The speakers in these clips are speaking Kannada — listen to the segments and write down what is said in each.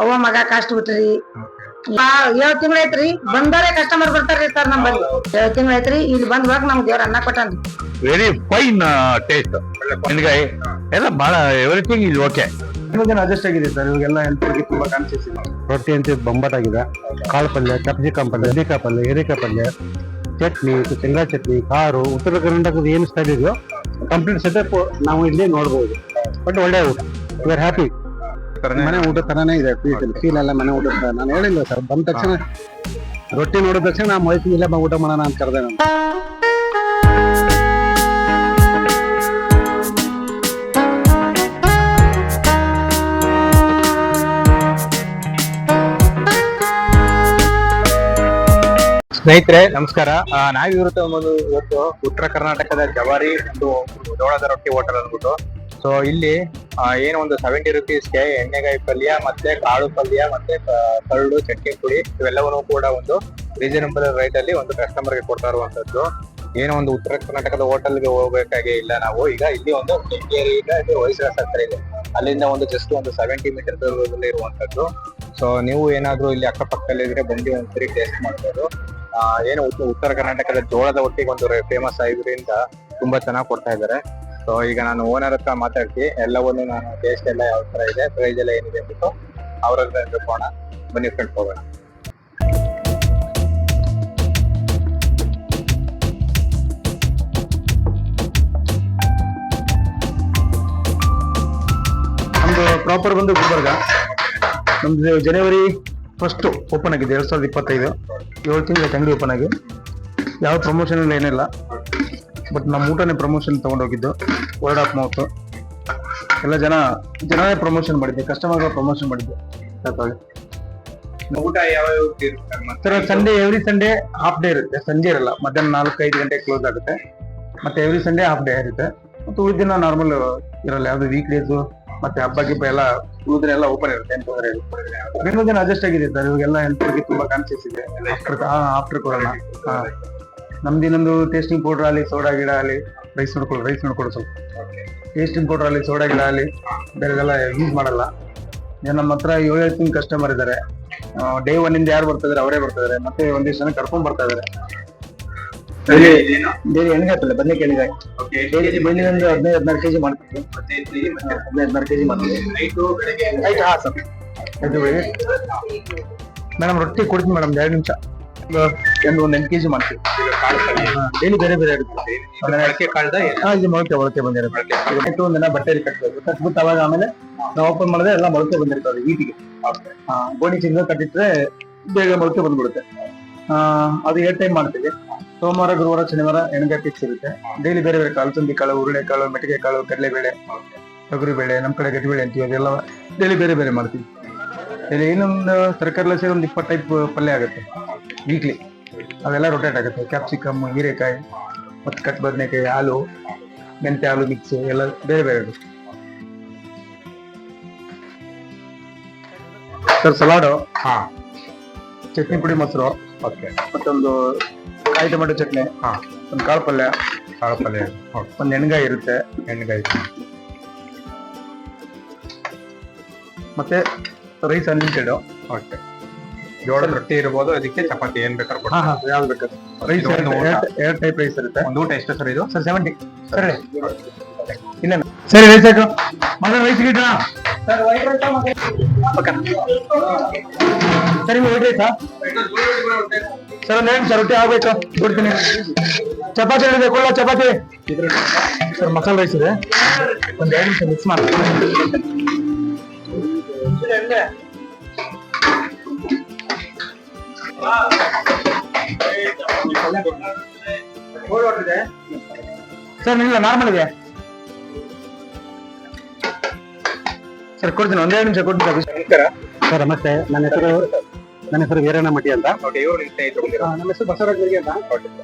ಅವ್ವ ಮಗ ಕಷ್ಟ ಬಿಟ್ರಿ ಏಳು ಏಳ್ ತಿಂಗಳ ಐತ್ರಿ ಬಂದಾರೆ ಕಸ್ಟಮರ್ ಬರ್ತಾರ್ರಿ ಸರ್ ನಮ್ಮಲ್ಲಿ. ಏಳ್ ತಿಂಗಳ ಐತ್ರಿ ಇಲ್ಲಿ ಬಂದ್ ಹೋಗ್ ನಮ್ ದೇವ್ರ ಅನ್ನ ಕೊಟ್ಟಾನ್ರಿ. ವೆರಿ ಫೈನ್ ಟೇಸ್ಟ್ ಎಣ್ಗಾಯಿ ಎಲ್ಲ ಬಹಳ ಎವ್ರಿಥಿಂಗ್ ಇಸ್ ಓಕೆ ಜನ ಅಡ್ಜಸ್ಟ್ ಆಗಿದೆ ಸರ್ ಇವಾಗೆಲ್ಲ ಹೆಲ್ತ್ಗೆ ತುಂಬಾ ಕಾನ್ಸಿಯಸ್ ಇದೆ ರೊಟ್ಟಿ ಅಂತ ಬೊಂಬಾಟಾಗಿದೆ ಕಾಳು ಪಲ್ಯ ಕ್ಯಾಪ್ಸಿಕಮ್ ಪಲ್ಯ ಹೀರೆಕಾಯಿ ಪಲ್ಯ ಹೀರೆಕಾಯಿ ಪಲ್ಯ ಚಟ್ನಿ ಶೇಂಗಾ ಚಟ್ನಿ ಕಾರು ಉತ್ತರ ಕರ್ನಾಟಕದ ಏನು ಸ್ಟೈಲ್ ಇದೆಯೋ ಕಂಪ್ಲೀಟ್ ಸೆಟಪ್ ನಾವು ಇಲ್ಲಿ ನೋಡ್ಬೋದು. ಬಟ್ ಒಳ್ಳೆ ಊಟ. ವಿ ಆರ್ ಹ್ಯಾಪಿ ಮನೆ ಊಟ ತರನೇ ಇದೆ. ಫೀಲ್ ಫೀಲ್ ಎಲ್ಲ ಮನೆ ಊಟ ನಾನು ಹೇಳಿಲ್ಲ ಸರ್ ಬಂದ ತಕ್ಷಣ ರೊಟ್ಟಿ ನೋಡಿದ ತಕ್ಷಣ ನಾ ಮೊಯ್ತಿ ಇಲ್ಲ ಬಾ ಊಟ ಮಾಡೋಣ ಅಂತ ಕರೆದೆ ನಾನು. ಸ್ನೇಹಿತರೆ ನಮಸ್ಕಾರ. ನಾವಿವೃತ್ತ ಒಂದು ಇವತ್ತು ಉತ್ತರ ಕರ್ನಾಟಕದ ಜವಾರಿ ಒಂದು ಜೋಳದ ರೊಟ್ಟಿ ಹೋಟೆಲ್ ಅಂದ್ಬಿಟ್ಟು ಸೊ ಇಲ್ಲಿ ಏನು ಒಂದು ಸೆವೆಂಟಿ ರುಪೀಸ್ಗೆ ಎಣ್ಣೆಗಾಯಿ ಪಲ್ಯ ಮತ್ತೆ ಕಾಳು ಪಲ್ಯ ಮತ್ತೆ ಕರಳು ಚಟ್ನಿ ಪುಡಿ ಇವೆಲ್ಲವನ್ನು ಕೂಡ ಒಂದು ರೀಸನಬಲ್ ರೇಟ್ ಅಲ್ಲಿ ಒಂದು ಕಸ್ಟಮರ್ಗೆ ಕೊಡ್ತಾ ಇರುವಂತದ್ದು. ಏನೋ ಒಂದು ಉತ್ತರ ಕರ್ನಾಟಕದ ಹೋಟೆಲ್ಗೆ ಹೋಗ್ಬೇಕಾಗೆ ಇಲ್ಲ ನಾವು. ಈಗ ಇಲ್ಲಿ ಒಂದು ಕೆಂಕೇರಿ ಈಗ ಇದು ಹೊಯ್ಸಳ ಹತ್ರ ಇದೆ. ಅಲ್ಲಿಂದ ಒಂದು ಜಸ್ಟ್ ಒಂದು ಸೆವೆಂಟಿ ಮೀಟರ್ ದೂರದಲ್ಲಿ ಇರುವಂತದ್ದು. ಸೊ ನೀವು ಏನಾದ್ರೂ ಇಲ್ಲಿ ಅಕ್ಕಪಕ್ಕದಲ್ಲಿ ಇದ್ರೆ ಬಂದು ಒಂದ್ಸರಿ ಟೇಸ್ಟ್ ಮಾಡ್ಬೋದು. ಏನು ಉತ್ತರ ಕರ್ನಾಟಕದ ಜೋಳದ ಒಟ್ಟಿಗೆ ಒಂದು ಫೇಮಸ್ ಆಗಿದ್ರಿಂದ ತುಂಬಾ ಚೆನ್ನಾಗಿ ಕೊಡ್ತಾ ಇದ್ದಾರೆ. ಸೊ ಈಗ ನಾನು ಓನರ್ ಹತ್ರ ಮಾತಾಡ್ತಿ ಎಲ್ಲವನ್ನು ನಾನು ಟೇಸ್ಟ್ ಎಲ್ಲ ಯಾವ ತರ ಇದೆ ಪ್ರೈಸ್ ಎಲ್ಲ ಏನಿದೆ ಅಂದ್ಬಿಟ್ಟು ಅವ್ರ ಹತ್ರ ತಿಳ್ಕೋಣ ಬನ್ನಿ ಫ್ರೆಂಡ್ಸ್ ಹೋಗೋಣ. ನಮ್ದು ಪ್ರಾಪರ್ ಬಂದು ಗುಲ್ಬರ್ಗ. ನಮ್ದು ಜನವರಿ ಫಸ್ಟು ಓಪನ್ ಆಗಿದೆ, ಎರಡು ಸಾವಿರದ ಇಪ್ಪತ್ತೈದು. ಏಳು ತಿಂಗಳ ಅಂಗಡಿ ಓಪನ್ ಆಗಿ. ಯಾವ ಪ್ರಮೋಷನ್ ಏನಿಲ್ಲ. ಬಟ್ ನಮ್ಮ ಊಟನೇ ಪ್ರಮೋಷನ್ ತಗೊಂಡೋಗಿದ್ದು ವರ್ಡ್ ಆಫ್ ಮೌತ್ ಎಲ್ಲ ಜನ ಜನನೇ ಪ್ರಮೋಷನ್ ಮಾಡಿದ್ದೆ ಕಸ್ಟಮರ್ ಪ್ರಮೋಷನ್ ಮಾಡಿದ್ದೆ. ಊಟ ಯಾವ sir Sunday every Sunday half day ಇರುತ್ತೆ. ಸಂಜೆ ಇರಲ್ಲ ಮಧ್ಯಾಹ್ನ ನಾಲ್ಕು ಐದು ಗಂಟೆ ಕ್ಲೋಸ್ ಆಗುತ್ತೆ. ಮತ್ತೆ ಎವ್ರಿ ಸಂಡೇ ಹಾಫ್ ಡೇ ಇರುತ್ತೆ. ಮತ್ತೆ ಉಳಿದ ದಿನ ನಾರ್ಮಲ್ ಇರಲ್ಲ ಯಾವ್ದು ವೀಕ್ ಡೇಸ್ ಮತ್ತೆ ಹಬ್ಬ ಗಿಬ್ಬ ಎಲ್ಲ ಉಳಿದ್ರೆ ಎಲ್ಲ ಓಪನ್ ಇರುತ್ತೆ ಏನ್ ತೊಂದ್ರೆ ಇಲ್ಲ. ಬೆಂಗಳೂರು ಜನ ಅಡ್ಜಸ್ಟ್ ಆಗಿದೆ ಸರ್ ಇವಾಗೆಲ್ಲ ಹೆಲ್ತ್ ಬಗ್ಗೆ ತುಂಬಾ ಕಾನ್ಸಿಯಸ್ ಇದೆ. ಆಫ್ಟರ್ ಕೊಡೋಣ ಹಾ. ನಮ್ದು ಇನ್ನೊಂದು ಟೇಸ್ಟಿಂಗ್ ಪೌಡರ್ ಆಗಲಿ ಸೋಡಾ ಗಿಡ ಆಗಲಿ ರೈಸ್ ನೋಡ್ಕೊಳ್ಳಿ ರೈಸ್ ನೋಡ್ಕೊಳ್ಳಿ ಸ್ವಲ್ಪ. ಟೇಸ್ಟಿಂಗ್ ಪೌಡರ್ ಆಗಲಿ ಸೋಡಾ ಗಿಡ ಆಗಲಿ ಬೇರೆದೆಲ್ಲ ಯೂಸ್ ಮಾಡಲ್ಲ. ಏನು ನಮ್ಮ ಹತ್ರ ಏಳು ತಿಂಗ್ ಕಸ್ಟಮರ್ ಇದ್ದಾರೆ ಡೇ ಒನ್ ಇಂದ ಯಾರು ಬರ್ತಾ ಇದಾರೆ ಅವರೇ ಬರ್ತಾ ಇದಾರೆ. ಮತ್ತೆ ಒಂದಿಷ್ಟು ಜನ ಕರ್ಕೊಂಡ್ ಬರ್ತಾ ಇದಾರೆ. ಡೈಲಿ ಎಣ್ಣೆಗಾಯ್ತಲ್ಲ ಬನ್ನಿ ಕೇಳಿದಾಗ ಡೈಲಿ ಬನ್ನಿ ಒಂದು ಹದಿನೈದು ಹದಿನಾರು ಕೆಜಿ ಮಾಡ್ತೀವಿ. ಹದಿನೈದು ಹದಿನಾರು ಕೆಜಿ ಮಾಡ್ತೀವಿ. ಆಯ್ತು ಹಾ ಸರ್. ಆಯ್ತು ಮೇಡಮ್ ರೊಟ್ಟಿ ಕೊಡ್ತೀನಿ ಮೇಡಮ್ ಎರಡು ನಿಮಿಷ. ಒಂದು ಒಂದು ಎಂಟು ಕೆಜಿ ಮಾಡ್ತೀವಿ ಡೈಲಿ ಬೇರೆ ಬೇರೆ ಇರುತ್ತೆ. ಮೊಳಕೆ ಕಾಳ್ದ ಇದು ಮೊಳಕೆ ಮೊಳಕೆ ಬಂದಿರುತ್ತೆ. ಆಯ್ತು ಒಂದಿನ ಬಟ್ಟೆಲಿ ಕಟ್ಟಬೇಕು ಕಟ್ಬಿಟ್ಟು ಅವಾಗ ಆಮೇಲೆ ನಾವು ಓಪನ್ ಮಾಡಿದ್ರೆ ಎಲ್ಲ ಮೊಳಕೆ ಬಂದಿರ್ತದೆ ಈಟಿಗೆ. ಗೋಣಿ ಚಿನ್ನ ಕಟ್ಟಿಟ್ರೆ ಬೇಗ ಮೊಳಕೆ ಬಂದ್ಬಿಡುತ್ತೆ. ಅದು ಏರ್ ಟೈಮ್ ಮಾಡ್ತೀವಿ. ಸೋಮವಾರ ಗುರುವಾರ ಶನಿವಾರ ಎಣ್ಗಾಯಿ ಫಿಕ್ಸ್ ಇರುತ್ತೆ. ಡೈಲಿ ಬೇರೆ ಬೇರೆ ಕಾಳು ತಂದಿ ಕಾಳು ಉರುಳೆ ಕಾಳು ಮೆಟ್ಟಿಗೆ ಕಾಳು ಕಡಲೆಬೇಳೆ ತೊಗರಿ ಬೇಳೆ ನಮ್ಮ ಕಡೆ ಗಟ್ಟಿಬೇಳೆ ಅಂತೀವಿ ಅದೆಲ್ಲ ಡೈಲಿ ಬೇರೆ ಬೇರೆ ಮಾಡ್ತೀವಿ. ಇಲ್ಲಿ ಇನ್ನೊಂದು ತರಕಾರಿ ಸೇರಿ ಒಂದು ಇಪ್ಪತ್ತು ಟೈಪ್ ಪಲ್ಯ ಆಗುತ್ತೆ. ವೀಕ್ಲಿ ಅವೆಲ್ಲ ರೊಟೇಟ್ ಆಗುತ್ತೆ. ಕ್ಯಾಪ್ಸಿಕಮ್ ಹೀರೆಕಾಯಿ ಮತ್ತು ಕಟ್ ಬದನೆಕಾಯಿ ಹಾಲು ಮೆಂತೆ ಹಾಲು ಮಿಕ್ಸ್ ಎಲ್ಲ ಬೇರೆ ಬೇರೆ ಇರುತ್ತೆ. ಸರ್ ಸಲಾಡು ಹಾ. ಚಟ್ನಿ ಪುಡಿ ಮೊಸರು. ಓಕೆ ಮತ್ತೊಂದು ಕಾಯಿ ಟೊಮೆಟೊ ಚಟ್ನಿ. ಹಾ. ಒಂದು ಕಾಳು ಪಲ್ಯ. ಕಾಳು ಪಲ್ಯ. ಒಂದು ಎಣ್ಗಾಯಿ ಇರುತ್ತೆ. ಎಣ್ಣೆಗಾಯಿ ಮತ್ತೆ ರೈಸ್ ಅನ್ಲಿಮಿಟೆಡು ಓಕೆ ಜೋಳದ ರೊಟ್ಟಿ ಇರ್ಬೋದು ಅದಕ್ಕೆ ಚಪಾತಿ ಏನ್ ಬೇಕಾದ್ರೂ ಹಾ ಕೊಡ್ತಾರೆ. ಹಾ ಯಾವ್ದು ಬೇಕಾದ್ರೆ ರೈಸ್ ಇದು ಒಂದು ಊಟ. ಎರಡು ಟೈಪ್ ರೈಸ್ ಇರುತ್ತೆ. ಒಂದು ಊಟ ಎಷ್ಟು ಸರ್ ಇದು? ಸರ್ ಸೆವೆಂಟಿ ಸರಿ ಇಲ್ಲ ಸರಿ ರೈಸ್ ಹಾಕು. ಮಗ ರೈಸ್ ಗಿಡ ಸರಿ ವೈಟ್ ರೈಸಾ ಸರ್ ಒಂದು ಎರಡು ರೊಟ್ಟಿ ಆಗ್ಬೇಕು. ಕೊಡ್ತೀನಿ. ಚಪಾತಿ ಹೇಳಿದೆ ಕೊಳ್ಳ ಚಪಾತಿ. ಸರ್ ಮಸಾಲೆ ರೈಸ್ ಇದೆ. ಒಂದು ಎರಡು ನಿಮಿಷ ಮಿಕ್ಸ್ ಮಾಡಿ ಸರ್ ಇಲ್ಲ ನಾರ್ಮಲ್ ಇದೆ ಸರ್ ಕೊಡ್ತೀನಿ ಒಂದೆರಡು ನಿಮಿಷ ಕೊಡ್ತೀನಿ ಸರ್. ನಮಸ್ತೆ. ನನ್ನ ಹೆಸರು ನನ್ನ ಹೆಸರು ವೀರಣ್ಣ ಮಠಿ ಅಂತ. ನಮ್ಮ ಹೆಸರು ಬಸವರಾಜ್ ಅಂತ.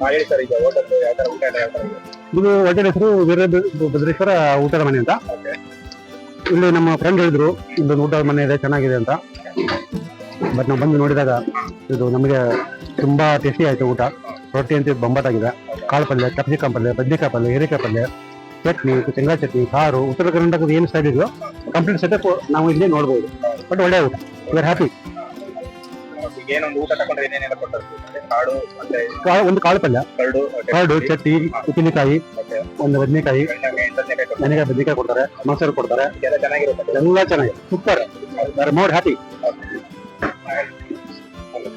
ಹೇಳಿ ಸರ್ ಈಗ ಹೋಟೆಲ್ ಯಾವ ತರ ಊಟ ಯಾವ ತರ ಇದು? ಹೋಟೆಲ್ ಹೆಸರು ವೀರ ಭದ್ರೇಶ್ವರ ಊಟದ ಮನೆ ಅಂತ. ಇಲ್ಲಿ ನಮ್ಮ ಫ್ರೆಂಡ್ ಹೇಳಿದ್ರು ಇಲ್ಲೊಂದು ಊಟದ ಮನೆ ಇದೆ ಚೆನ್ನಾಗಿದೆ ಅಂತ. ಬಟ್ ನಾವು ಬಂದು ನೋಡಿದಾಗ ಇದು ನಮಗೆ ತುಂಬ ಟೇಸ್ಟಿ ಆಯಿತು ಊಟ. ರೊಟ್ಟಿ ಅಂತ ಬೊಂಬಾಟಾಗಿದೆ ಕಾಳು ಪಲ್ಯ ಕ್ಯಾಪ್ಸಿಕಮ್ ಪಲ್ಯ ಬದ್ನೆಕಾಯಿ ಪಲ್ಯ ಹೀರೆಕಾಯಿ ಪಲ್ಯ ಚಟ್ನಿ ಶೇಂಗಾ ಚಟ್ನಿ ಸಾರು ಉತ್ತರ ಕರ್ನಾಟಕದ ಏನು ಸ್ಟೈಲ್ ಇದೆಯೋ ಕಂಪ್ಲೀಟ್ ಸೆಟಪ್ ನಾವು ಇಲ್ಲಿ ನೋಡ್ಬೋದು. ಬಟ್ ಒಳ್ಳೆ ಊಟ. ವಿ ಆರ್ ಹ್ಯಾಪಿ ಒಂದು ಕಾಳು ಪಲ್ಯ. ಕರಡು ಚಟ್ನಿ. ಉಪ್ಪಿನಕಾಯಿ ಒಂದು ಬದನೆಕಾಯಿ ಬದ್ನೆಕಾಯಿ ಬದನೆಕಾಯಿ ಕೊಡ್ತಾರೆ. ನನಗೆ ಬದನೆಕಾಯಿ ಕೊಡ್ತಾರೆ ಮೊಸರು ಕೊಡ್ತಾರೆ. ಎಲ್ಲ ಚೆನ್ನಾಗಿದೆ ಸೂಪರ್ ಮೋರ್ ಹ್ಯಾಪಿ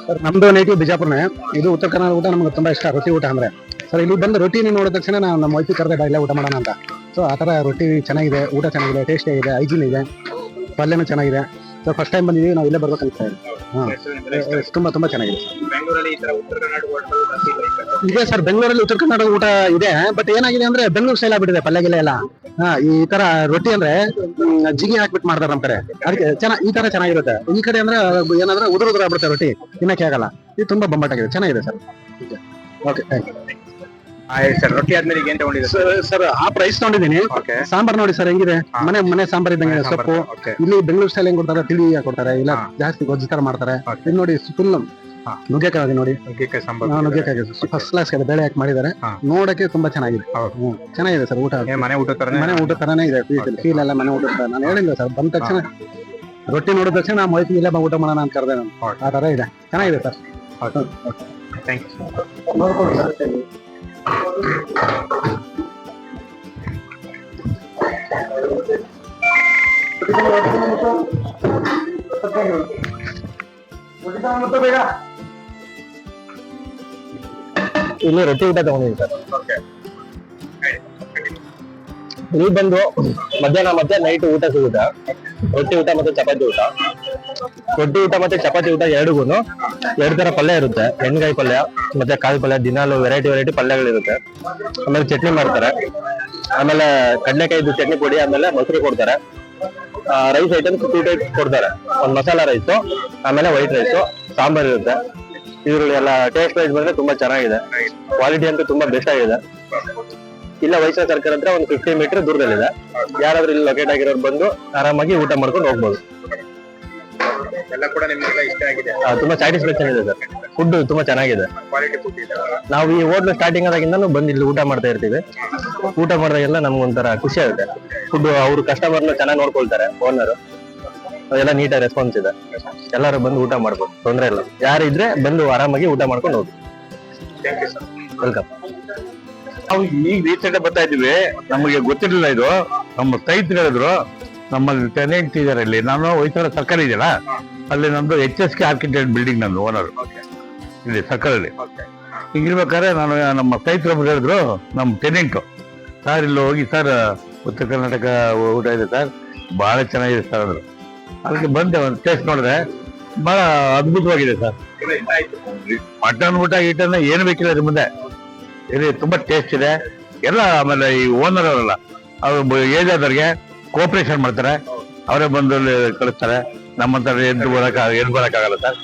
ಸರ್ ನಮ್ದು ನೇಟಿವ್ ಬಿಜಾಪುರನೇ. ಇದು ಉತ್ತರ ಕನ್ನಡ ಊಟ ನಮ್ಗೆ ತುಂಬಾ ಇಷ್ಟ ರೊಟ್ಟಿ ಊಟ ಅಂದ್ರೆ. ಸರ್ ಇಲ್ಲಿ ಬಂದು ರೊಟ್ಟಿನ ನೋಡಿದ ತಕ್ಷಣ ನಾವು ನಮ್ಮ ವೈಫಿ ಕರೆದ ಇಲ್ಲೇ ಊಟ ಮಾಡೋಣ ಅಂತ. ಸೊ ಆ ತರ ರೊಟ್ಟಿ ಚೆನ್ನಾಗಿದೆ ಊಟ ಚೆನ್ನಾಗಿದೆ ಟೇಸ್ಟ್ ಇದೆ ಹೈಜೀನ್ ಇದೆ. ಪಲ್ಯನೂ ಚೆನ್ನಾಗಿದೆ. ಸೊ ಫಸ್ಟ್ ಟೈಮ್ ಬಂದಿದ್ದೀವಿ ನಾವು ಇಲ್ಲೇ ಬರ್ಬೇಕು ಅನ್ಸ್ತಾ ಇದೆ ಹಾಂ ತುಂಬ ತುಂಬಾ ಚೆನ್ನಾಗಿದೆ ಕರ್ನಾಟಕ ಇದೆ ಸರ್. ಬೆಂಗಳೂರಲ್ಲಿ ಉತ್ತರ ಕರ್ನಾಟಕ ಊಟ ಇದೆ ಬಟ್ ಏನಾಗಿದೆ ಅಂದ್ರೆ ಬೆಂಗಳೂರು ಸ್ಟೈಲ್ ಆಗ್ಬಿಟ್ಟಿದೆ ಪಲ್ಯ ಗಿಲ್ಯ ಎಲ್ಲ. ಹಾ ಈ ತರ ರೊಟ್ಟಿ ಅಂದ್ರೆ ಜಿಗಿ ಹಾಕ್ಬಿಟ್ಟು ಮಾಡ್ತಾರೆ ನಮ್ ಕಡೆ. ಅದಕ್ಕೆ ಚೆನ್ನಾಗಿ ಈ ತರ ಚೆನ್ನಾಗಿರುತ್ತೆ. ಈ ಕಡೆ ಅಂದ್ರೆ ಏನಂದ್ರೆ ಉದುರು ಉದುರು ಆಗ್ಬಿಡುತ್ತೆ ರೊಟ್ಟಿ ತಿನ್ನಕ್ಕೆ ಆಗಲ್ಲ. ಇದು ತುಂಬಾ ಬೊಂಬಾಟಾಗಿದೆ. ಚೆನ್ನಾಗಿದೆ ಸರ್. ಓಕೆ ಸರ್ ರೊಟ್ಟಿ ಆದ್ಮೇಲೆ ಏನ್ ತಗೊಂಡಿದ್ದೀರಾ ಸರ್? ಆ ಪ್ರೈಸ್ ತಗೊಂಡಿದ್ದೀನಿ. ಸಾಂಬಾರ್ ನೋಡಿ ಸರ್ ಹೆಂಗಿದೆ? ಮನೆ ಮನೆ ಸಾಂಬಾರ್ ಇದ್ದಂಗೆ ಸೊಪ್ಪು. ಇಲ್ಲಿ ಬೆಂಗಳೂರು ಸ್ಟೈಲ್ ಹೆಂಗ್ ಕೊಡ್ತಾರೆ? ತಿಳಿ ಕೊಡ್ತಾರೆ. ಇಲ್ಲ ಜಾಸ್ತಿ ಗೊಜ್ಜು ತರ ಮಾಡ್ತಾರೆ. ಇಲ್ಲಿ ಇದು ನೋಡಿ ಫುಲ್. ನುಗ್ಗೆಕಾಯಿ ನೋಡಿ. ನುಗ್ಗೆಕಾಯಿ ಹಾ, ಸಾಂಬಾರ್. ನುಗ್ಗೆಕಾಯಿ ಫಸ್ಟ್ ಕ್ಲಾಸ್ ಬೆಳೆ ಹಾಕಿ ಮಾಡಿದ್ದಾರೆ. ಹಾ. ನೋಡಕ್ಕೆ ತುಂಬಾ ಚೆನ್ನಾಗಿದೆ. ಚೆನ್ನಾಗಿದೆ ಸರ್ ಊಟ. ಮನೆ ಊಟ ತರನೇ ಮನೆ ಊಟ ತರನೇ ಇದೆ. ಫೀಲ್ ಎಲ್ಲ ಮನೆ ಊಟ ತರ ನಾನು ಹೇಳಿಲ್ಲ ಸರ್ ಬಂದ ತಕ್ಷಣ ರೊಟ್ಟಿ ನೋಡಿದ ತಕ್ಷಣ ನಾ ಮೈಸೂರು ಇಲ್ಲೇ ಊಟ ಮಾಡೋಣ ಅಂತ ಕರೆದೆ ನಾನು. ಆ ತರ ಇದೆ. ಚೆನ್ನಾಗಿದೆ ಸರ್. ಥ್ಯಾಂಕ್ ಯು ಇಲ್ಲಿ ರೊಟ್ಟಿ ಊಟ ತಗೊಂಡಿದ್ದೀನಿ ಸರ್. ಇಲ್ಲಿ ಬಂದು ಮಧ್ಯಾಹ್ನ ಮತ್ತೆ ನೈಟ್ ಊಟ ಸಿಗುತ್ತೆ. ರೊಟ್ಟಿ ಊಟ ಮತ್ತೆ ಚಪಾತಿ ಊಟ. ರೊಟ್ಟಿ ಊಟ ಮತ್ತೆ ಚಪಾತಿ ಊಟ ಎರಡಿಗೂ ಎರಡು ತರ ಪಲ್ಯ ಇರುತ್ತೆ. ಎಣ್ಗಾಯಿ ಪಲ್ಯ ಮತ್ತೆ ಕಾಯಿ ಪಲ್ಯ ದಿನಾಲು ವೆರೈಟಿ ವೆರೈಟಿ ಪಲ್ಯಗಳಿರುತ್ತೆ. ಆಮೇಲೆ ಚಟ್ನಿ ಮಾಡ್ತಾರೆ. ಆಮೇಲೆ ಕಡಲೆಕಾಯಿದು ಚಟ್ನಿ ಪುಡಿ ಆಮೇಲೆ ಮೊಸರು ಕೊಡ್ತಾರೆ. ರೈಸ್ ಐಟಮ್ಸ್ ಟೂ ಟೈಪ್ಸ್ ಕೊಡ್ತಾರೆ. ಒಂದು ಮಸಾಲಾ ರೈಸು ಆಮೇಲೆ ವೈಟ್ ರೈಸು ಸಾಂಬಾರ್ ಇರುತ್ತೆ. ಇದ್ರಲ್ಲಿ ಎಲ್ಲ ಟೇಸ್ಟ್ ವೈಸ್ ಬಂದ್ರೆ ತುಂಬಾ ಚೆನ್ನಾಗಿದೆ. ಕ್ವಾಲಿಟಿ ಅಂತೂ ತುಂಬಾ ಬೆಸ್ಟ್ ಆಗಿದೆ. ಇಲ್ಲ ವೈಷ್ಣವ ಸರ್ಕಾರ ಹತ್ರ ಒಂದು ಫಿಫ್ಟಿ ಮೀಟರ್ ದೂರದಲ್ಲಿದೆ. ಯಾರಾದ್ರೂ ಇಲ್ಲಿ ಲೊಕೇಟ್ ಆಗಿರೋರು ಬಂದು ಆರಾಮಾಗಿ ಊಟ ಮಾಡ್ಕೊಂಡು ಹೋಗ್ಬೋದು. ಎಲ್ಲ ಕೂಡ ನಿಮ್ಗೆಲ್ಲ ಇಷ್ಟ ಆಗಿದೆ. ತುಂಬಾ ಸ್ಯಾಟಿಸ್ಫ್ಯಾಕ್ಷನ್ ಇದೆ ಸರ್. ಫುಡ್ ತುಂಬಾ ಚೆನ್ನಾಗಿದೆ. ಕ್ವಾಲಿಟಿ ಫುಡ್ ಇದೆ. ನಾವು ಈ ಹೋಟ್ಲು ಸ್ಟಾರ್ಟಿಂಗ್ ಆದಾಗಿಂದ ಬಂದು ಇಲ್ಲಿ ಊಟ ಮಾಡ್ತಾ ಇರ್ತೀವಿ. ಊಟ ಮಾಡಿದಾಗೆಲ್ಲ ನಮ್ಗೊಂಥರ ಖುಷಿ ಆಗುತ್ತೆ. ಫುಡ್ ಅವ್ರ ಕಸ್ಟಮರ್ನ ಚೆನ್ನಾಗಿ ನೋಡ್ಕೊಳ್ತಾರೆ ಓನರ್ ಅದೆಲ್ಲ ನೀಟಾಗಿ ರೆಸ್ಪಾನ್ಸ್ ಇದೆ. ಎಲ್ಲರೂ ಬಂದು ಊಟ ಮಾಡ್ಬೋದು ತೊಂದರೆ ಇಲ್ಲ. ಯಾರು ಇದ್ರೆ ಬಂದು ಆರಾಮಾಗಿ ಊಟ ಮಾಡ್ಕೊಂಡು ಹೋಗಿ ವೆಲ್ಕಮ್ ನಾವು ಈಗ ರೀಸೆಂಟ್ ಬರ್ತಾ ಇದೀವಿ ನಮಗೆ ಗೊತ್ತಿರಲಿಲ್ಲ ಇದು. ನಮ್ಮ ಸ್ನೇಹಿತರು ಹೇಳಿದ್ರು ನಮ್ಮಲ್ಲಿ ಟೆನೆಂಟ್ ಇದಾರೆ ಇಲ್ಲಿ. ನಾನು ಹೊಯ್ಸಳ ಸರ್ಕಾರ ಇದೆಯಲ್ಲ ಅಲ್ಲಿ ನಮ್ದು H S K architect building ನಮ್ದು ಓನರ್ ಇಲ್ಲಿ ಈಗ ಇರ್ಬೇಕಾದ್ರೆ ನಾನು ನಮ್ಮ ಸ್ನೇಹಿತರು ಹೇಳಿದ್ರು ನಮ್ಮ ಟೆನೆಂಟು ಸರ್ ಇಲ್ಲಿ ಹೋಗಿ ಸರ್ ಉತ್ತರ ಕರ್ನಾಟಕ ಊಟ ಇದೆ ಸರ್ ಬಹಳ ಚೆನ್ನಾಗಿದೆ ಸರ್ ಅಂದ್ರು. ಅದಕ್ಕೆ ಬಂದೆ ಒಂದು ಟೇಸ್ಟ್ ನೋಡಿದ್ರೆ ಬಹಳ ಅದ್ಭುತವಾಗಿದೆ ಸರ್. ಮಟನ್ ಊಟ ಗೀಟನ್ನ ಏನು ಬೇಕಿಲ್ಲ ಅದ್ರ ಮುಂದೆ. ಇಲ್ಲಿ ತುಂಬಾ ಟೇಸ್ಟ್ ಇದೆ. ಎಲ್ಲ ಆಮೇಲೆ ಈ ಓನರ್ ಅವರಲ್ಲ ಅವ್ರು ಏಜ್ ಆದವ್ರಿಗೆ ಕೋಪರೇಷನ್ ಮಾಡ್ತಾರೆ. ಅವರೇ ಬಂದು ಕಳಿಸ್ತಾರೆ. ನಮ್ಮಂತ ಎದ್ದು ಬರಕ್ ಎದ್ದು ಬರಕ್ಕಾಗಲ್ಲ ಸರ್.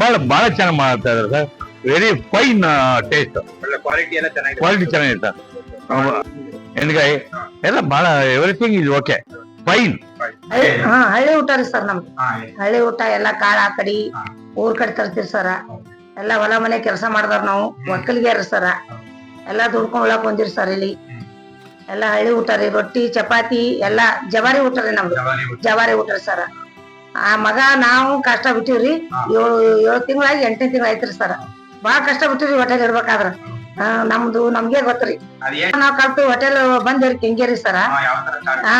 ಬಹಳ ಬಹಳ ಚೆನ್ನಾಗಿ ಮಾಡ್ತಾ ಇದಾರೆ sir. Very fine taste quality ಚೆನ್ನಾಗಿದೆ. ಸರ್. ಎಣ್ಗಾಯಿ ಎಲ್ಲ ಬಹಳ ಎವ್ರಿಥಿಂಗ್ ಇಸ್ ಓಕೆ ಫೈನ್ ಹಾ ಹಳ್ಳಿ ಊಟ ರೀ ಸರ್ ನಮ್ದು. ಹಳ್ಳಿ ಊಟ ಎಲ್ಲಾ ಕಾಳ ಆ ಕಡಿ ಊರ್ ಕಡೆ ತರ್ತೀವಿ ಸರ. ಎಲ್ಲಾ ಹೊಲ ಮನೆ ಕೆಲಸ ಮಾಡ್ದಾರ ನಾವು ಒಕ್ಕಲಿಗೆ ಸರ. ಎಲ್ಲಾ ದುಡ್ಕೊಂಡ್ ಒಳಗ್ ಬಂದಿರಿ ಸರ್ ಇಲ್ಲಿ. ಎಲ್ಲಾ ಹಳ್ಳಿ ಊಟ ರೀ ರೊಟ್ಟಿ ಚಪಾತಿ ಎಲ್ಲಾ ಜವಾರಿ ಊಟ ರೀ ನಮ್ದು. ಜವಾರಿ ಊಟ. ರೀ ಸರ. ಆ ಮಗ ನಾವು ಕಷ್ಟ ಬಿಟ್ಟಿವ್ರಿ. ಏಳು ಏಳು ತಿಂಗಳಾಗಿ ಎಂಟನೇ ತಿಂಗಳ ಐತ್ರಿ ಸರ್. ಬಾಳ ಕಷ್ಟ ಬಿಟ್ಟಿವ್ರಿ ಹೋಟೆಲ್ ಇಡ್ಬೇಕಾದ್ರ ನಮ್ದು ನಮ್ಗೆ ಗೊತ್ತ್ರಿ. ನಾವ್ ಕಲ್ತು ಹೋಟೆಲ್ ಬಂದಿರಿ ಕೆಂಗೇರಿ ಸರ ಹಾ,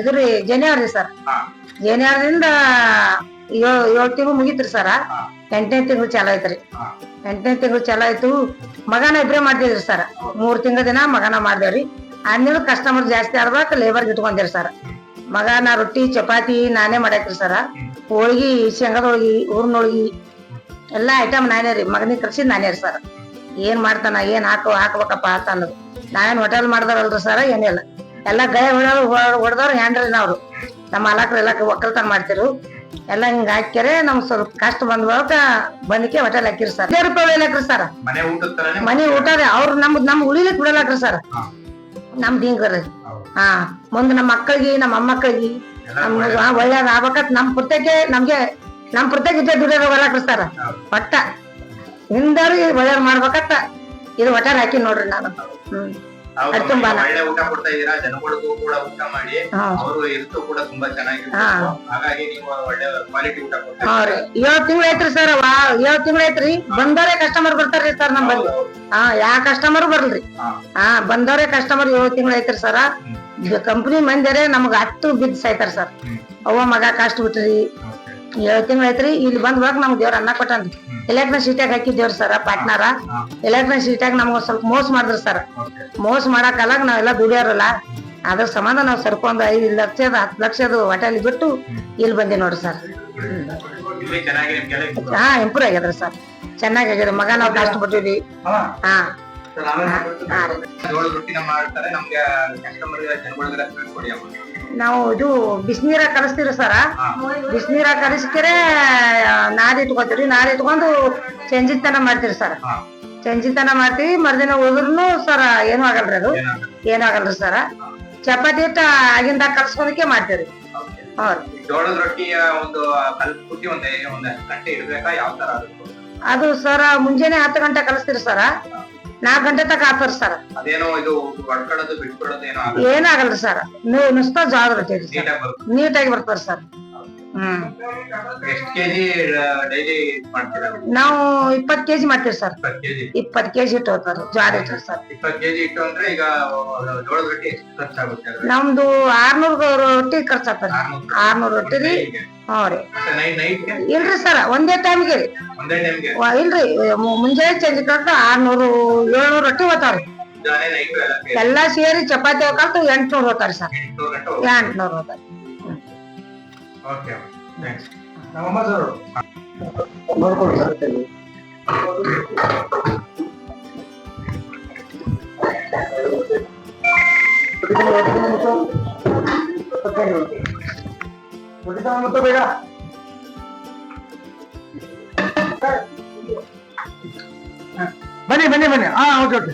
ಇದ್ರಿ ಜನವರಿ ಸರ್ ಜನವರಿಂದ ಏಳು ತಿಂಗಳು ಮುಗಿತ್ರಿ ಸರ ಎಂಟನೇ ತಿಂಗಳು ಚಾಲ ಐತ್ರಿ ಎಂಟನೇ ತಿಂಗಳು ಚಾಲ ಆಯ್ತು. ಮಗನ ಇಬ್ರೇ ಮಾಡ್ತಿದ್ರಿ ಸರ್ ಮೂರ್ ತಿಂಗಳ ದಿನ ಮಗನ ಮಾಡ್ದೇವ್ರಿ. ಆದ್ಮೇಲೆ ಕಸ್ಟಮರ್ ಜಾಸ್ತಿ ಆಡ್ಬೇಕು ಲೇಬರ್ ಇಟ್ಕೊಂಡಿರಿ ಸರ್ ಮಗನ ರೊಟ್ಟಿ ಚಪಾತಿ ನಾನೇ ಮಾಡಾಕ್ರಿ ಸರ ಹೋಳ್ಗಿ ಶೇಂಗದ ಹೋಳ್ಗಿ ಊರ್ನ ಹೋಳ್ಗಿ ಎಲ್ಲಾ ಐಟಮ್ ನಾನೇ ರೀ. ಮಗನಿಗೆ ಕರ್ಸಿದ್ ನಾನೇ ರೀ ಸರ್ ಏನ್ ಮಾಡ್ತಾನ ಏನ್ ಹಾಕೋ ಹಾಕ್ಬೇಕಪ್ಪ ಅಂತ ಅನ್ನೋದು. ನಾವೇನ್ ಹೋಟೆಲ್ ಮಾಡ್ದಾರಲ್ರಿ ಸರ್ ಏನಿಲ್ಲ. ಎಲ್ಲಾ ಗಳೆ ಹೊಡೆದ್ರು ಹೊಡೆದವ್ರು ಹ್ಯಾಂಡ್ರಿ ನಾವ್ರು. ನಮ್ಮ ಅಲಾಕ್ರ ಎಲ್ಲ ಒಕ್ಕಲ್ತನ ಮಾಡ್ತಿರು. ಎಲ್ಲ ಹಿಂಗ ಹಾಕ್ಯರೆ ನಮ್ ಸ್ವಲ್ಪ ಕಷ್ಟ ಬಂದ್ ಬಳಿಕ ಬಂದಕ್ಕೆ ಹೋಟೆಲ್ ಹಾಕಿರಿ ಸರ್ ಹದಿನೈದು ರೂಪಾಯಿ ಒಯ್ಲಾಕ್ರಿ ಸರ್ ಮನೆ ಊಟ ಅವ್ರು ನಮ್ದು ನಮ್ ಉಳಿಲಿಕ್ ಬಿಡಲಾಕ್ರಿ ಸರ್ ನಮ್ ನಮ್ದು ಹಿಂಗ್ರಿ. ಹಾ. ಮುಂದ್ ನಮ್ಮ ಮಕ್ಕಳಿಗೆ ನಮ್ಮ ಅಮ್ಮಕ್ಕಳಿಗೆ ಒಳ್ಳೇದ್ ಆಗ್ಬೇಕಂತ ನಮ್ ಪುರ್ತಕ್ಕೆ ನಮ್ಗೆ ನಮ್ ಪುರ್ತಕ್ಕೆ ಇದ್ದೇ ದುಡಿಯೋದು ಹೊಲಕ್ರಿ ಸರ್ ಪಟ್ಟ ಹಿಂದವ್ರಿಗೆ ಒಳ್ಳೇದ್ ಮಾಡ್ಬೇಕತ್ತ. ಇದು ಒಟ್ಟಾರ ಹಾಕಿ ನೋಡ್ರಿ ನಾನು. ಹ್ಮ್. ಅವ್ರು ಅದು ತುಂಬಾ ನಮ್ಗೆ ಒಳ್ಳೆ ಊಟ ಕೊಡ್ತಾ ಇದೀರಾ ಜನಗಳಿಗೂ ಕೂಡ ಊಟ ಮಾಡಿ ಹಾ. ಅವರು ಇರುತ್ತೂ ಕೂಡ ತುಂಬಾ ಚೆನ್ನಾಗಿರ್ಬೇಕು. ಹಾ. ಹಾಗಾಗಿ ನೀವು ಒಳ್ಳೆ ಕ್ವಾಲಿಟಿ ಊಟ ಕೊಡ್ತಾ ಹಾ ರೀ. ಏಳ್ ತಿಂಗಳ ಐತ್ರಿ ಸರ್ ಏಳ್ ತಿಂಗಳ ಐತ್ರಿ ಬಂದವರೇ ಕಸ್ಟಮರ್ ಬರ್ತಾರ್ರಿ ಸರ್ ನಮ್ಮಲ್ಲಿ. ಹಾ ಯಾ ಕಸ್ಟಮರ್ ಬರ್ಲ್ರಿ. ಹಾ. ಹಾ ಬಂದವರೇ ಕಸ್ಟಮರ್ ಏಳು ತಿಂಗಳ ಐತ್ರಿ ಸರ್ ಕಂಪನಿ ಮಂದಿರೇ ನಮ್ಗ ಹತ್ತು ಬಿದ್ದು ಸಾಯ್ತಾರ ಸರ್ ಅವ ಅವ್ವ ಮಗ ಕಷ್ಟ ಬಿಟ್ರಿ ಏಳ್ ತಿಂಗಳ ಐತ್ರಿ ಇಲ್ಲಿ ಬಂದ್ ಬರಾಕ್ ನಮ್ಗೆ ದೇವ್ರ ಅನ್ನ ಕೊಟ್ಟನ್ರಿ ಎಲೆಕ್ಟ್ರಿಕ್ ಸೀಟ್ಯಾಗ ಹಾಕಿದ್ದೇವ್ರಿ ಸರ್ ಪಾಟ್ನಾರ. ಎಲೆಕ್ಟ್ರನ್ ಸೀಟ್ಯಾಗ ನಮ್ಗೆ ಸ್ವಲ್ಪ ಮೋಸ ಮಾಡಿದ್ರಿ ಸರ್. ಮೋಸ ಮಾಡಕ್ಕಲ್ಲ ನಾವೆಲ್ಲ ದುಡಿಯೋರಲ್ಲ. ಅದ್ರ ಸಂಬಂಧ ನಾವು ಸರ್ಕೊಂಡ್ ಐದು ಲಕ್ಷದ ಹತ್ತು ಲಕ್ಷದ ಹೋಟೆಲ್ ಬಿಟ್ಟು ಇಲ್ಲಿ ಬಂದೆ ನೋಡ್ರಿ ಸರ್. ಹಾ ಇಂಪ್ರೂವ್ ಆಗ್ಯದ್ರಿ ಸರ್. ಚೆನ್ನಾಗಿ ಆಗ್ಯದ ಮಗ ನಾವು ಕಷ್ಟ ಬಿಟ್ಟಿವಿ ಹಾ. ಮಾಡ್ತಾರೆ. ನಮ್ಗೆ ಕಸ್ಟಮರ್ ಕೊಡಿ ನಾವು ಇದು ಬಿಸಿನೀರ ಕಲಿಸ್ತೀರ ಸರ ಬಿಸಿನೀರ ಕಲಿಸ್ಕರೆ ನಾದಿ ಇಟ್ಕೊತೀರಿ ನಾದಿ ಇಟ್ಕೊಂಡು ಚಂಜಿನ ತನ ಸರ. ಚಂಜಿತನ ಮಾಡ್ತೀವಿ. ಮರುದಿನ ಉಳಿದ್ರು ಸರ ಏನು ಆಗಲ್ರಿ ಅದು. ಏನು ಆಗಲ್ರಿ. ಸರ ಚಪಾತಿ ಇಟ್ಟ ಆಗಿಂದ ಕಲ್ಸ್ಕೊಳಕ್ಕೆ ಮಾಡ್ತೀರಿ ಹಾ ರೀ. ಜೋಳದ ರೊಟ್ಟಿಯ ಒಂದು ಕಲ್ಪ್ ಕುಟ್ಟಿ ಒಂದ್ ಒಂದ್ ಗಂಟೆ ಇಡ್ಬೇಕಾ? ಯಾವ ತರ ಆಗುತ್ತೆ ಅದು ಸರ ಮುಂಜಾನೆ ಹತ್ತು ಗಂಟೆ ಕಲಿಸ್ತೀರಿ ಸರ ನಾಲ್ಕು ಗಂಟೆ ತಕ ಆಫರ್ ಸರ್ ಅದೇನೋ ಇದು ಹೊಡ್ಕೊಳ್ಳೋದು ಬಿಟ್ಕೊಳ್ಳೋದು ಏನೋ ಏನಾಗಲ್ರಿ ಸರ್ ನೀವು ನುಸ್ತಾ ಬರುತ್ತೆ ನೀಟಾಗಿ ಬರ್ತಾರ ಸರ್ ಹ್ಮ್. ಎಷ್ಟು ಕೆಜಿ ಡೈಲಿ ಮಾಡ್ತೀರಾ? ನಾವು ಇಪ್ಪತ್ ಕೆಜಿ ಮಾಡ್ತೀವಿ ಸರ್. ಇಪ್ಪತ್ತು ಕೆಜಿ. ಇಪ್ಪತ್ ಕೆಜಿ ಇಟ್ಟು ಹೋಗ್ತಾರೆ ಜ್ವಾಳ ಇಟ್ಟು ಸರ್. ಇಪ್ಪತ್ತು ಕೆಜಿ ಇಟ್ಟು ಅಂದ್ರೆ ಈಗ ಜೋಳದ ರೊಟ್ಟಿ ಎಷ್ಟು ಖರ್ಚಾಗುತ್ತೆ? ನಮ್ದು ಆರ್ನೂರ್ ರೊಟ್ಟಿ ಖರ್ಚಾಗ್ತಾರ ಆರ್ನೂರು. ರೊಟ್ಟಿ ರೀ. ಹ್ಞೂ ರೀ. ಮತ್ತೆ ನೈಟ್ ನೈಟ್ಗೆ? ಇಲ್ರಿ ಸರ್ ಒಂದೇ ಟೈಮ್ಗೆ ರೀ. ಒಂದೇ ಟೈಮ್ಗೆ ವ- ಇಲ್ರಿ ಮು- ಮುಂಜಾನೆ ಚೇಂಜ್ ಕಲ್ತು ಆರ್ನೂರು ಏಳ್ನೂರು ರೊಟ್ಟಿ ಹೋಗ್ತಾವ್ರಿ ಮುಂಜಾನೆ ನೈಟ್ ಎಲ್ಲ ಸೇರಿ? ಎಲ್ಲಾ ಸೇರಿ ಚಪಾತಿ ಹಾಕಲ್ತು ಎಂಟ್ನೂರ್ ಹೋಗ್ತಾರೆ ಸರ್. ಎಂಟ್ನೂರು ಗಂಟೆ ಹೋಗುತ್ತೆ. ಎಂಟ್ನೂರ್ ಹೋಗ್ತಾರ ಓಕೆ ಥ್ಯಾಂಕ್ಸ್ ನಮ್ಮಮ್ಮ ಸರ್ ನೋಡ್ಕೊಳ್ಳಿ ಸರ್ ಮತ್ತೆ ಬೇಗ ಬನ್ನಿ ಬನ್ನಿ ಬನ್ನಿ ಹಾ ಓಕೆ ಓಕೆ